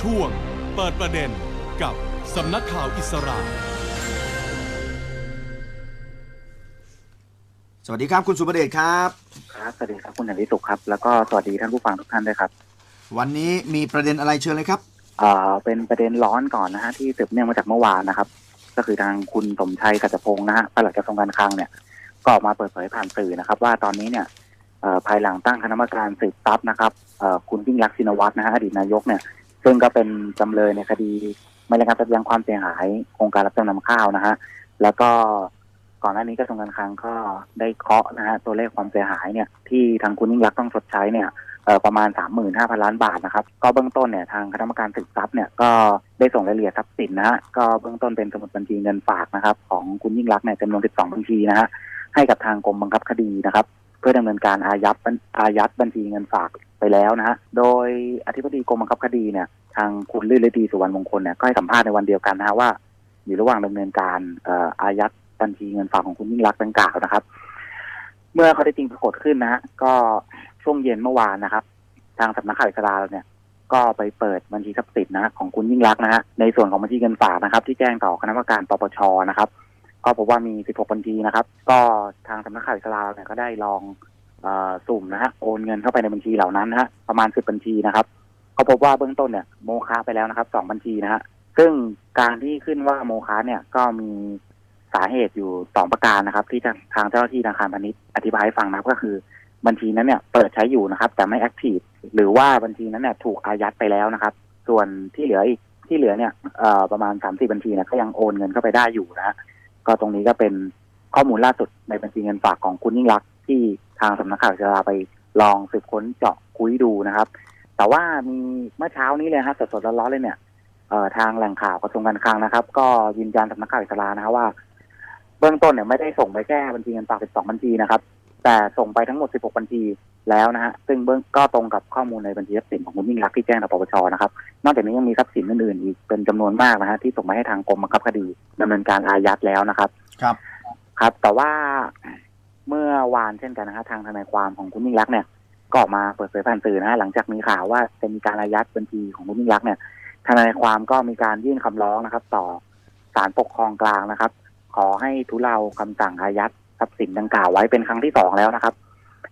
ช่วง เปิดประเด็นกับสำนักข่าวอิสราสวัสดีครับคุณสุประเดชครับ ครับสวัสดีครับคุณสันติสุขครับ แล้วก็สวัสดีท่านผู้ฟังทุกท่านด้วยครับ วันนี้มีประเด็นอะไรเชิญเลยครับเอ่อเป็นประเด็นร้อนก่อนนะฮะที่สืบเนื่องมาจากเมื่อวานนะครับ ก็คือทางคุณสมชัยกัจจพงศ์นะฮะปลัดกระทรวงการคลังเนี่ยก็ออกมาเปิดเผยผ่านสื่อนะครับ ว่าตอนนี้เนี่ยเอ่อภายหลังตั้งคณะกรรมการสืบทรัพย์นะครับเอ่อคุณยิ่งรักษณ์ชินวัตรนะฮะอดีตนายกเนี่ย ซึ่งก็เป็นจำเลยในคดีไม่ได้รับยับยั้งความเสียหายโครงการรับจำนำข้าวนะฮะแล้วก็ก่อนหน้านี้กระทรวงการคลังก็ได้เคาะนะฮะตัวเลขความเสียหายเนี่ยที่ทางคุณยิ่งรักต้องชดใช้เนี่ยประมาณ 35,000 ล้านบาทนะครับ ก็เบื้องต้นเนี่ยทางคณะกรรมการสืบทรัพย์เนี่ยก็ได้ส่งรายละเอียดทรัพย์สินนะฮะก็เบื้องต้นเป็นสมุดบัญชีเงินฝากนะครับ ของคุณยิ่งรักเนี่ยจำนวน 12 บัญชีนะฮะให้กับทางกรมบังคับคดีนะครับ พื่อดำเนินการอายัดบัญอายัดบัญชีเงินฝากไปแล้วนะฮะ โดยอธิบดีกรมบังคับคดีเนี่ย ทางคุณลื่นฤดีสุวรรณมงคลเนี่ยก็ให้สัมภาษณ์ในวันเดียวกันนะฮะว่า อยู่ระหว่างดำเนินการอายัดบัญชีเงินฝากของคุณยิ่งรักษณ์ดังกล่าวนะครับ เมื่อเขาได้จริงปรากฏขึ้นนะฮะก็ช่วงเย็นเมื่อวานนะครับ ทางสำนักข่าวอิสราเนี่ยก็ไปเปิดบัญชีทรัพย์สินนะของคุณยิ่งรักนะฮะในส่วนของบัญชีเงินฝากนะครับ ที่แจ้งต่อคณะกรรมการปปชนะครับ ก็พบว่ามี 16 บัญชีนะครับ ก็ทางสำนักข่าวอิสราเนี่ยก็ได้ลองอสุ่มนะฮะโอนเงินเข้าไปในบัญชีเหล่านั้นนะฮะประมาณ 10 บัญชีนะครับก็พบว่าเบื้องต้นเนี่ยโมฆะไปแล้วนะครับสองบัญชีนะฮะซึ่งการที่ขึ้นว่าโมฆะเนี่ยก็มีสาเหตุอยู่สองประการนะครับ ที่ทางเจ้าหน้าที่ธนาคารพาณิชย์อธิบายให้ฟังนะครับก็คือบัญชีนั้นเนี่ยเปิดใช้อยู่นะครับ แต่ไม่แอคทีฟหรือว่าบัญชีนั้นเนี่ยถูกอายัดไปแล้วนะครับ ส่วนที่เหลืออีกที่เหลือเนี่ยประมาณสามสี่บัญชีเนี่ยก็ยังโอนเงินเข้าไปได้อยู่นะฮะ ก็ตรงนี้ก็เป็นข้อมูลล่าสุดในบัญชีเงินฝากของคุณยิ่งรักษณ์ที่ทางสำนักข่าวจะไปลองสืบค้นเจาะคุยดูนะครับ แต่ว่ามีเมื่อเช้านี้เลยฮะสดๆร้อนๆเลยเนี่ยเอ่อทางแหล่งข่าวกระทรวงการคลังนะครับ ก็ยืนยันสำนักข่าวอิสรานะครับว่า เบื้องต้นเนี่ยไม่ได้ส่งไปแค่บัญชีเงินฝาก 12 บัญชีนะครับ แต่ส่งไปทั้งหมด 16 บัญชี แล้วนะฮะซึ่งเบื้องก็ตรงกับข้อมูลในบัญชีทรัพย์สินของคุณยิ่งรักษณ์ที่แจ้งต่อปปชนะครับ นอกจากนี้ยังมีทรัพย์สินอื่นๆอีกเป็นจำนวนมากนะฮะที่ส่งมาให้ทางกรมบังคับคดีดำเนินการอายัดแล้วนะครับ ครับ ครับ แต่ว่าเมื่อวานเช่นกันนะฮะทางทนายความของคุณยิ่งรักษณ์เนี่ย ก็ออกมาเปิดเผยผ่านสื่อนะฮะหลังจากมีข่าวว่าจะมีการอายัดบัญชีของคุณยิ่งรักษณ์เนี่ยทนายความก็มีการยื่นคำร้องนะครับ ต่อศาลปกครองกลางนะครับ ขอให้ทุเลาคำสั่งอายัดทรัพย์สินดังกล่าวไว้เป็นครั้งที่สองแล้วนะครับ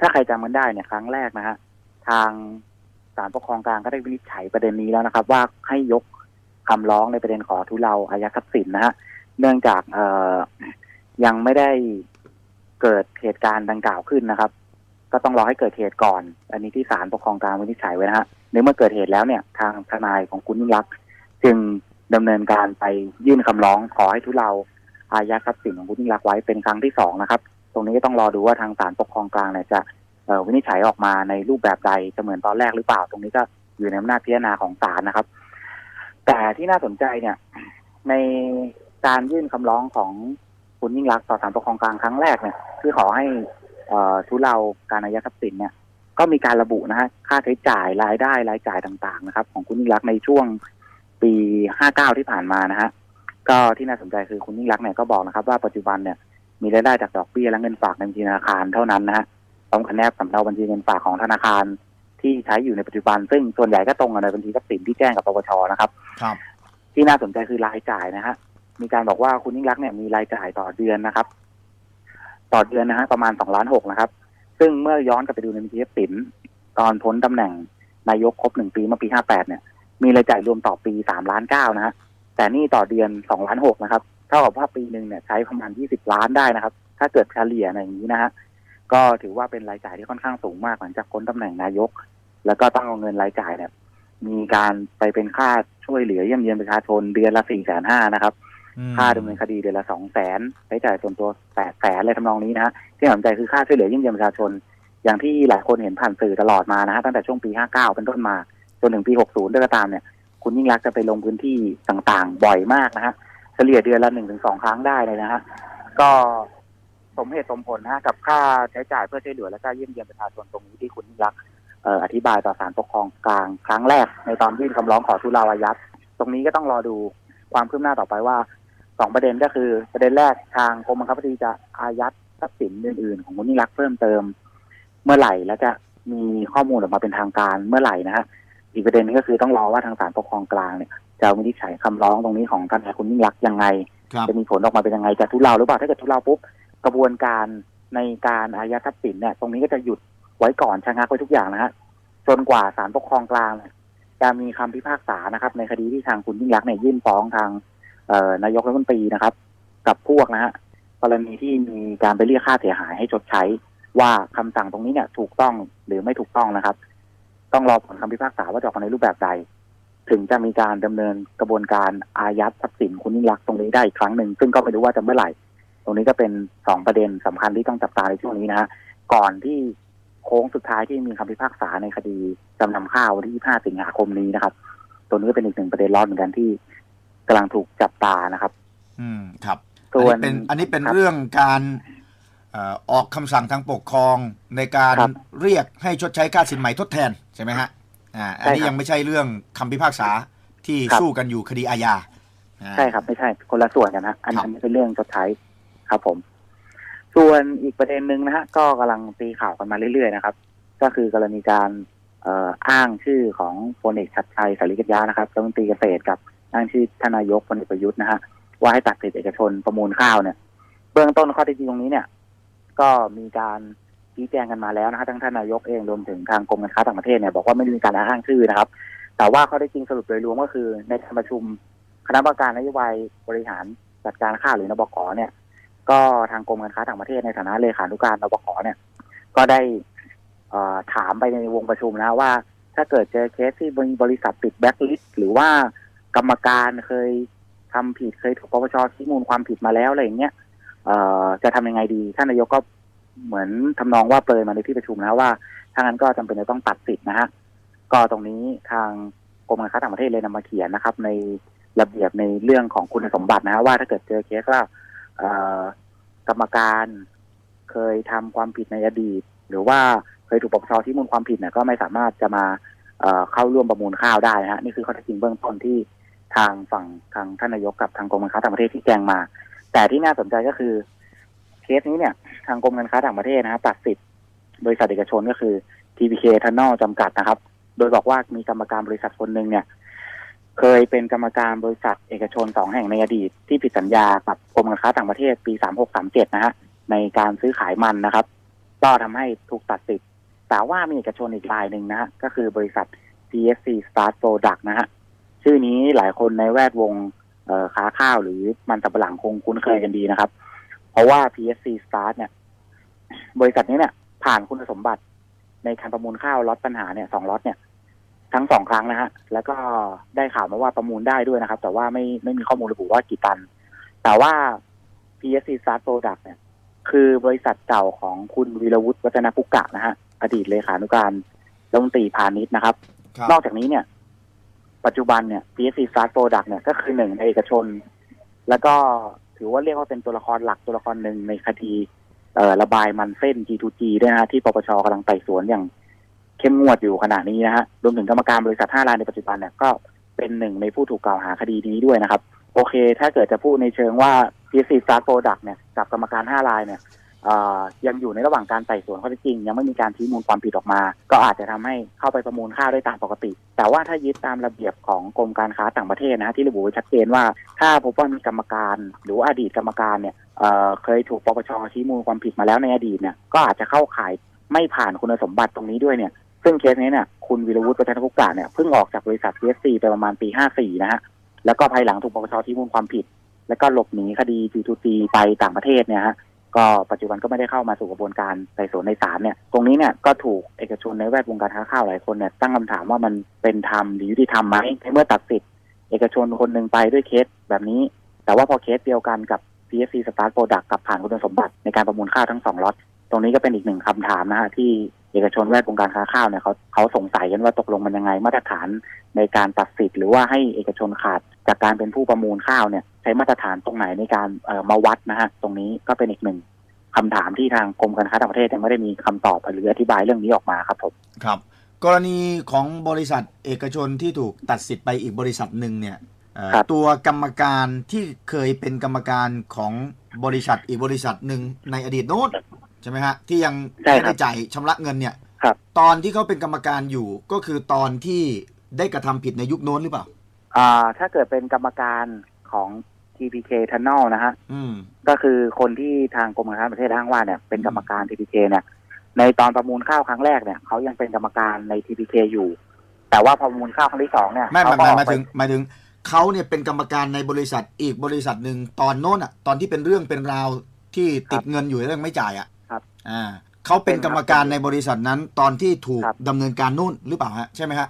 ถ้าใครจำกันได้เนี่ยครั้งแรกนะฮะทางศาลปกครองกลางก็ได้วินิจฉัยประเด็นนี้แล้วนะครับ ว่าให้ยกคำร้องในประเด็นขอทุเลาอายัดทรัพย์สินนะฮะเนื่องจากเอ่อยังไม่ได้เกิดเหตุการณ์ดังกล่าวขึ้นนะครับ ก็ต้องรอให้เกิดเหตุก่อน อันนี้ที่ศาลปกครองกลางวินิจฉัยไว้นะฮะในเมื่อเกิดเหตุแล้วเนี่ยทางทนายของคุณยิ่งรักษณ์จึงดำเนินการไปยื่นคำร้องขอให้ทุเลาอายัดทรัพย์สินของคุณยิ่งรักษณ์ไว้เป็นครั้งที่สองนะครับ ตรงนี้ก็ต้องรอดูว่าทางศาลปกครองกลางเนี่ยจะวินิจฉัยออกมาในรูปแบบใดจะเหมือนตอนแรกหรือเปล่า ตรงนี้ก็อยู่ในอำนาจพิจารณาของศาลนะครับ แต่ที่น่าสนใจเนี่ย ในการยื่นคำร้องของคุณยิ่งรักษ์ต่อศาลปกครองกลางครั้งแรกเนี่ยที่ขอให้อ่อทุเลาการอายัดทรัพย์สินเนี่ยก็มีการระบุนะฮะค่าใช้จ่ายรายได้รายจ่ายต่างๆนะครับ ของคุณยิ่งรักษ์ในช่วงปี 59 ที่ผ่านมานะฮะก็ที่น่าสนใจคือคุณยิ่งรักษ์เนี่ยก็บอกนะครับ ว่าปัจจุบันเนี่ย มีรายได้จากดอกเบี้ยและเงินฝากในบัญชีธนาคารเท่านั้นนะฮะต้องคะแนนสำเนาบัญชีเงินฝากของธนาคารที่ใช้อยู่ในปัจจุบัน ซึ่งส่วนใหญ่ก็ตรงกับในบัญชีทรัพย์สินที่แจ้งกับปปชนะครับ ครับ ที่น่าสนใจคือรายจ่ายนะฮะมีการบอกว่าคุณยิ่งรักษณ์เนี่ยมีรายจ่ายต่อเดือนนะครับ ต่อเดือนนะฮะประมาณสองล้านหกนะครับ ซึ่งเมื่อย้อนกลับไปดูในบัญชีทรัพย์สินตอนพ้นตำแหน่งนายกครบหนึ่งปีเมื่อปีห้าแปดเนี่ย มีรายจ่ายรวมต่อปีสามล้านเก้านะฮะแต่นี่ต่อเดือนสองล้านหกนะครับ เท่ากับว่าปีหนึ่งเนี่ยใช้ประมาณยี่สิบล้านได้นะครับ ถ้าเกิดเฉลี่ยในอย่างนี้นะฮะก็ถือว่าเป็นรายจ่ายที่ค่อนข้างสูงมากหลังจากพ้นตำแหน่งนายก แล้วก็ต้องเอาเงินรายจ่ายเนี่ยมีการไปเป็นค่าช่วยเหลือเยี่ยมเยียนประชาชนเดือนละสี่แสนห้านะครับ ค่าดำเนินคดีเดือนละสองแสนใช้จ่ายส่วนตัวแปดแสนอะไรทำนองนี้นะฮะที่น่าสนใจคือค่าช่วยเหลือเยี่ยมเยียนประชาชน อย่างที่หลายคนเห็นผ่านสื่อตลอดมานะฮะตั้งแต่ช่วงปีห้าเก้าเป็นต้นมาจนถึงปีหกศูนย์ด้วยก็ตามเนี่ย คุณยิ่งรักษณ์จะไปลงพื้นที่ต่างๆ บ่อยมากนะฮะเฉ ลี่ยเดือนละหนึ่งถึงสองครั้งได้เลยนะฮะก็สมเหตุสมผลนะกับค่าใช้จ่ายเพื่อช่วยเหลือและก็เยี่ยมเยียนประชาชนตรงนี้ที่คุณนิรักษ์อธิบายต่อศาลปกครองกลางครั้งแรก ในตอนยื่นคำร้องขอทุเลาอายัดตรงนี้ก็ต้องรอดูความคืบหน้าต่อไปว่าสองประเด็นก็คือ ประเด็นแรกทางกรมบังคับคดีจะอายัดทรัพย์สินอื่นๆ ของคุณยิ่งรักษ์เพิ่มเติม เมื่อไหร่และจะมีข้อมูลออกมาเป็นทางการเมื่อไหร่นะฮะ อีกประเด็นหนึงก็คือต้องรอว่าทางศาลปกครองกลางเนี่ยจะวินิจฉัยคำร้องตรงนี้ของทนายคุณยิ่งรักษณ์ยังไง ครับจะมีผลออกมาเป็นยังไงจะทุเลาหรือเปล่าถ้าเกิดทุเลาปุ๊บกระบวนการในการอายัดทรัพย์สินเนี่ย ตรงนี้ก็จะหยุดไว้ก่อนชะงักไว้ทุกอย่างนะฮะจนกว่าศาลปกครองกลางเนี่ยจะมีคำพิพากษานะครับ ในคดีที่ทางคุณยิ่งรักษณ์เนี่ยยื่นฟ้องทางเอ่อนายกรัฐมนตรีนะครับ กับพวกนะฮะกรณีที่มีการไปเรียกค่าเสียหายให้ชดใช้ว่าคำสั่งตรงนี้เนี่ยถูกต้องหรือไม่ถูกต้องนะครับ ต้องรอผลคำพิพากษาว่าจะออกมาในรูปแบบใด ถึงจะมีการดำเนินกระบวนการอายัดทรัพย์สินคุณยิ่งรักษณ์ตรงนี้ได้อีกครั้งหนึ่งซึ่งก็ไม่รู้ว่าจะเมื่อไหร่ ตรงนี้ก็เป็นสองประเด็นสำคัญที่ต้องจับตาในช่วงนี้นะฮะก่อนที่โค้งสุดท้ายที่มีคำพิพากษาในคดีจำนำข้าววันที่ 25 สิงหาคมนี้นะครับ ตัวนี้ก็เป็นอีกหนึ่งประเด็นร้อนเหมือนกันที่กำลังถูกจับตานะครับ อืมครับส่วนอันนี้เป็นอันนี้เป็นครับเรื่องการเอ่อออกคำสั่งทางปกครองในการครับเรียกให้ชดใช้ค่าสินใหม่ทดแทนใช่ไหมฮะอ่าอันนี้ใช่ครับยังไม่ใช่เรื่องคำพิพากษาที่ครับสู้กันอยู่คดีอาญาอ่าใช่ครับไม่ใช่คนละส่วนกันฮะอันครับอันนี้เป็นเรื่องชดใช้ครับผม ส่วนอีกประเด็นหนึ่งนะฮะก็กำลังตีข่าวกันมาเรื่อยๆนะครับ ก็คือกรณีการเอ่ออ้างชื่อของพลเอกชัดชัยสารีกัญญานะครับรัฐมนตรีเกษตรกับอ้างชื่อทานนายกพลเอกประยุทธ์นะฮะว่าให้ตัดสิทธิเอกชนประมูลข้าวเนี่ย เบื้องต้นข้อเท็จจริงตรงนี้เนี่ย ก็มีการชี้แจงกันมาแล้วนะฮะทั้งท่านนายกเองรวมถึงทางกรมการค้าต่างประเทศเนี่ยบอกว่าไม่ได้มีการอ้างชื่อนะครับ แต่ว่าเข้อเท็จริงสรุปโดยรวมก็คือ ในการประชุมคณะกรรมการนโยบายบริหารจัดการข้าวหรือนบกเนี่ย ก็ทางกรมการค้าต่างประเทศในฐานะเลขานุการนบกเนี่ย ก็ได้อ่อถามไปในวงประชุมนะว่า ถ้าเกิดเจอเคสที่มีบริษัทติดแบ็คลิสต์หรือว่ากรรมการเคยทำผิดเคยถูกปปชชี้มูลความผิดมาแล้วอะไรอย่างเงี้ย เออจะทำยังไงดีท่านนายกก็เหมือนทำนองว่าเปรยมาในที่ประชุมนะว่าถ้างั้นก็จำเป็นจะต้องตัดสิทธิ์นะฮะก็ตรงนี้ทางกรมการค้าต่างประเทศเลยนำมาเขียนนะครับ ในระเบียบในเรื่องของคุณสมบัตินะฮะว่าถ้าเกิดเจอเคสว่ากรรมการเคยทำความผิดในอดีต หรือว่าเคยถูกปปชที่มูลความผิดเนี่ยก็ไม่สามารถจะมาเอ่อเข้าร่วมประมูลข้าวได้นะฮะนี่คือข้อเท็จจริงเบื้องต้นที่ทางฝั่งทางท่านนายกกับทางกรมการค้าต่างประเทศที่แจ้งมา แต่ที่น่าสนใจก็คือเคสนี้เนี่ย ทางกรมการค้าต่างประเทศนะฮะตัดสิทธิ์บริษัทเอกชนก็คือ TPK t u n n e l จำกัดนะครับ โดยบอกว่ามีกรรมการบริษัทคนหนึ่งเนี่ย เคยเป็นกรรมการบริษัทเอกชนสองแห่งในอดีต ที่ผิดสัญญากับกรมการค้าต่างประเทศปี3637นะฮะในการซื้อขายมันนะครับ ก็ทำให้ถูกตัดสิทธิ์แต่ว่ามีเอกชนอีกรายหนึ่งนะฮะก็คือบริษัท PSC Start Product นะฮะชื่อนี้หลายคนในแวดวง ค้าข้าวหรือมันสำปะหลังคงคุ้นเคยกันดีนะครับ เพราะว่า PSC Start เนี่ย บริษัทนี้เนี่ยผ่านคุณสมบัติในการประมูลข้าวล็อตปัญหาเนี่ยสองล็อตเนี่ย ทั้งสองครั้งนะฮะ แล้วก็ได้ข่าวมาว่าประมูลได้ด้วยนะครับ แต่ว่าไม่ไม่มีข้อมูลระบุว่ากี่ตัน แต่ว่า PSC Start Product เนี่ย คือบริษัทเก่าของคุณวีรวุฒิวัฒนพุกกะนะฮะอดีตเลขานุการรัฐมนตรีพาณิชย์นะครับครับนอกจากนี้เนี่ย ปัจจุบันเนี่ย PSC Start Product เนี่ยก็คือหนึ่งในเอกชน แล้วก็ถือว่าเรียกว่าเป็นตัวละครหลักตัวละครหนึ่งในคดีเออระบายมันเส้น G2G ด้วยนะฮะที่ปปชกำลังไต่สวนอย่างเข้มงวดอยู่ขณะนี้นะฮะรวมถึงกรรมการบริษัท5รายในปัจจุบันเนี่ยก็เป็นหนึ่งในผู้ถูกกล่าวหาคดีนี้ด้วยนะครับ โอเค ถ้าเกิดจะพูดในเชิงว่า PSC Start Product เนี่ยกับกรรมการ5รายเนี่ย ยังอยู่ในระหว่างการไต่สวนข้อเท็จจริง ยังไม่มีการชี้มูลความผิดออกมา ก็อาจจะทำให้เข้าไปประมูลข้าวได้ตามปกติ แต่ว่าถ้ายึดตามระเบียบของกรมการค้าต่างประเทศนะฮะที่ระบุไว้ชัดเจนว่า ถ้าพบว่ามีกรรมการ หรืออดีตกรรมการเนี่ยเเคยถูกปปชชี้มูลความผิดมาแล้วในอดีตเนี่ยก็อาจจะเข้าข่ายไม่ผ่านคุณสมบัติตรงนี้ด้วยเนี่ยซึ่งเคสนี้เนี่ยคุณวิรวุฒิวัฒนพุกกะเนี่ยเพิ่งออกจากบริษัท PSC ไปประมาณปี 54 นะฮะแล้วก็ภายหลังถูกปปชที่มูลความผิด แล้วก็หลบหนีคดี G2G ไปต่างประเทศเนี่ยฮะ ก็ปัจจุบันก็ไม่ได้เข้ามาสู่กระบวนการไต่สวนในศาลเนี่ย ตรงนี้เนี่ยก็ถูกเอกชนในแวดวงการค้าข้าวหลายคนเนี่ยตั้งคำถามว่ามันเป็นธรรมหรือยุติธรรมไหมในเมื่อตัดสิทธิ์เอกชนคนหนึ่งไปด้วยเคสแบบนี้ แต่ว่าพอเคสเดียวกันกับ PSC Start Product กับผ่านคุณสมบัติในการประมูลข้าวทั้งสองล็อตตรงนี้ก็เป็นอีกหนึ่งคำถามนะฮะที่เอกชนแวดวงการค้าข้าวเนี่ยเขาเขาสงสัยกันว่าตกลงมันยังไงมาตรฐานในการตัดสิทธิ์หรือว่าให้เอกชนขาด จากการเป็นผู้ประมูลข้าวเนี่ย ใช้มาตรฐานตรงไหนในการเอ่อมาวัดนะฮะตรงนี้ก็เป็นอีกหนึ่งคำถามที่ทางกรมการค้าต่างประเทศยังไม่ได้มีคำตอบหรืออธิบายเรื่องนี้ออกมาครับผมครับ กรณีของบริษัทเอกชนที่ถูกตัดสิทธิ์ไปอีกบริษัทหนึ่งเนี่ยเอ่อครับตัวกรรมการที่เคยเป็นกรรมการของบริษัทอีกบริษัทหนึ่งในอดีตโน้นใช่ไหมฮะที่ยังใช่ไม่ครัได้บจ่ายชำระเงินเนี่ยครับตอนที่เขาเป็นกรรมการอยู่ก็คือตอนที่ได้กระทำผิดในยุคโน้นหรือเปล่า อ่า ถ้าเกิดเป็นกรรมการของ TPK Tunnel นะฮะอืม ก็คือคนที่ทางกรมการค้าประเทศอ้างว่าเนี่ยเป็นกรรมการ TPK เนี่ย ในตอนประมูลข้าวครั้งแรกเนี่ยเขายังเป็นกรรมการใน TPK อยู่ แต่ว่าพอประมูลข้าวครั้งที่สองเนี่ยไม่เขไม่ก็ไม่ออกหมายถึงหมายถึงเขาเนี่ยเป็นกรรมการในบริษัทอีกบริษัทหนึ่งตอนโน้นอะ ตอนที่เป็นเรื่องเป็นราวที่ติดเงินอยู่เรื่องไม่จ่ายอะครับอ่าเขาเป็นกรรมการในบริษัทนั้น ตอนที่ถูกครับ ดำเนินการนู่นหรือเปล่าฮะใช่ไหมฮะ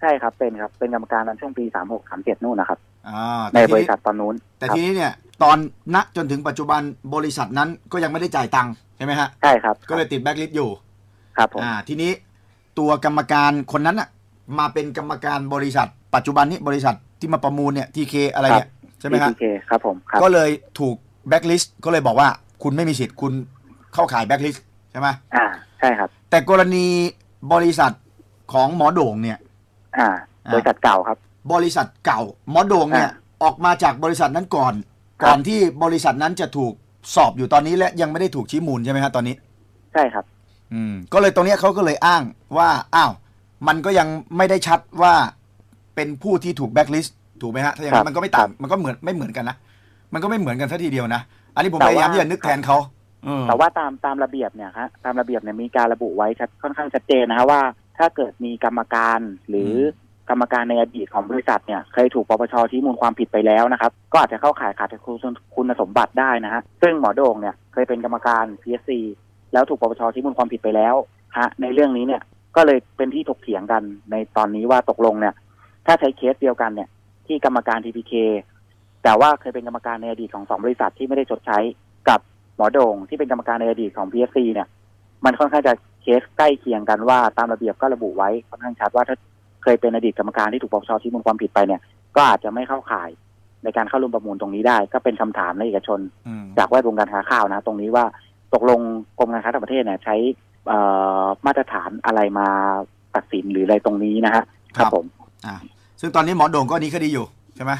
ใช่ครับเป็นครับเป็นกรรมการตอนช่วงปีสามหกสามเจ็ดนู่นนะครับอ่าในแต่ทีบรินี้ษัทตอนนู้น แต่ครับทีนี้เนี่ยตอนณจนถึงปัจจุบันบริษัทนั้นก็ยังไม่ได้จ่ายตังค์ใช่ไหมฮะใช่ครับ ก็เลยติดแบ็คลิสต์อยู่ ครับผมอ่าทีนี้ตัวกรรมการคนนั้นอะมาเป็นกรรมการบริษัท ปัจจุบันนี้บริษัทที่มาประมูลเนี่ยทีเคอะไรเนี่ยใช่ไหมฮะ TPK ครับผมครับก็เลยถูกแบ็คลิสต์ก็เลยบอกว่าคุณไม่มีสิทธิ์คุณเข้าข่ายแบ็คลิสต์ใช่ไหมอ่าใช่ครับ แต่กรณีบริษัทของหมอโด่งเนี่ย อ่าอ่า บริษัทเก่าครับ บริษัทเก่า หมอโด่งเนี่ยอ่าออกมาจากบริษัทนั้นก่อนครับก่อนที่บริษัทนั้นจะถูกสอบอยู่ตอนนี้และยังไม่ได้ถูกชี้มูลใช่ไหมฮะตอนนี้ ใช่ครับ อืม ก็เลยตรงเนี้ยเขาก็เลยอ้างว่าอ้าวมันก็ยังไม่ได้ชัดว่าเป็นผู้ที่ถูกแบ็คลิสต์ถูกไหมฮะถ้าอย่างนั้ครันบมันก็ไม่ต่างมันก็เหมือนไม่เหมือนกันนะมันก็ไม่เหมือนกันซะทีเดียวนะอันนี้ผมแต่พยายามว่าที่จะนึกแทนเขาอืมแต่ว่าตามตามระเบียบเนี่ยฮะตามระเบียบเนี่ยมีการระบุไว้ชัดค่อนข้างชัดเจนนะฮะว่า ถ้าเกิดมีกรรมการหรืออกรรมการในอดีตของบริษัทเนี่ยเคยถูกปปชชี้มูลความผิดไปแล้วนะครับ ก็อาจจะเข้าข่ายขาดคุณคุณสมบัติได้นะฮะซึ่งหมอโด่งเนี่ยเคยเป็นกรรมการ PSC แล้วถูกปปชชี้มูลความผิดไปแล้วฮะในเรื่องนี้เนี่ยก็เลยเป็นที่ถกเถียงกันในตอนนี้ว่าตกลงเนี่ย ถ้าใช้เคสเดียวกันเนี่ย ที่กรรมการ TPK แต่ว่าเคยเป็นกรรมการในอดีตของสองบริษัทที่ไม่ได้ชดใช้กับหมอโด่งที่เป็นกรรมการในอดีตของ PSC เนี่ย มันค่อนข้างจะ เคสใกล้เคียงกันว่าตามระเบียบก็ระบุไว้ค่อนข้างชัดว่าถ้าเคยเป็นอดีตกรรมการที่ถูกปปชชี้มูลความผิดไปเนี่ย ก็อาจจะไม่เข้าข่าย ในการเข้าร่วมประมูลตรงนี้ได้ ก็เป็นคำถามในเอกชนอืมจากแวดวงการค้าข้าวนะ ตรงนี้ว่าตกลงกรมการค้าต่างประเทศเนี่ยใช้เอ่อมาตรฐานอะไรมาตัดสินหรืออะไรตรงนี้นะฮะครับผมอ่าซึ่งตอนนี้หมอโด่งก็หนีคดีอยู่ใช่ไหม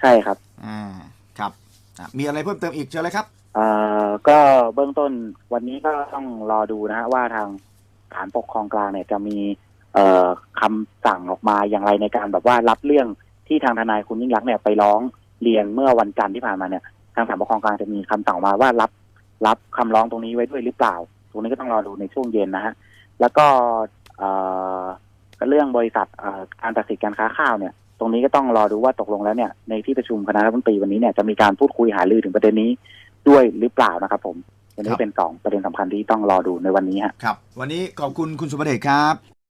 ใช่ครับอ่าครับอะมีอะไรเพิ่มเติมอีกเชิญเลยครับเอ่อ ก็เบื้องต้นวันนี้ก็ต้องรอดูนะฮะว่าทางศาลปกครองกลางเนี่ยจะมี เอ่อคำสั่งออกมาอย่างไรในการแบบว่ารับเรื่องที่ทางทนายคุณยิ่งรักษณ์เนี่ยไปร้องเรียนเมื่อวันจันทร์ที่ผ่านมาเนี่ยทางศาลปกครองกลางจะมีคำสั่งมาว่ารับ รับคำร้องตรงนี้ไว้ด้วยหรือเปล่า ตรงนี้ก็ต้องรอดูในช่วงเย็นนะฮะแล้วก็เอ่อเรื่องบริษัทเอ่อการตัดสินการค้าข้าวเนี่ย ตรงนี้ก็ต้องรอดูว่าตกลงแล้วเนี่ยในที่ประชุมคณะรัฐมนตรีวันนี้เนี่ยจะมีการพูดคุยหารือถึงประเด็นนี้ ด้วยหรือเปล่านะครับ ผมอันคนี้รับเป็นสองประเด็นสำคัญที่ต้องรอดูในวันนี้ฮะครับ วันนี้ขอบคุณคุณสุประเดชครับ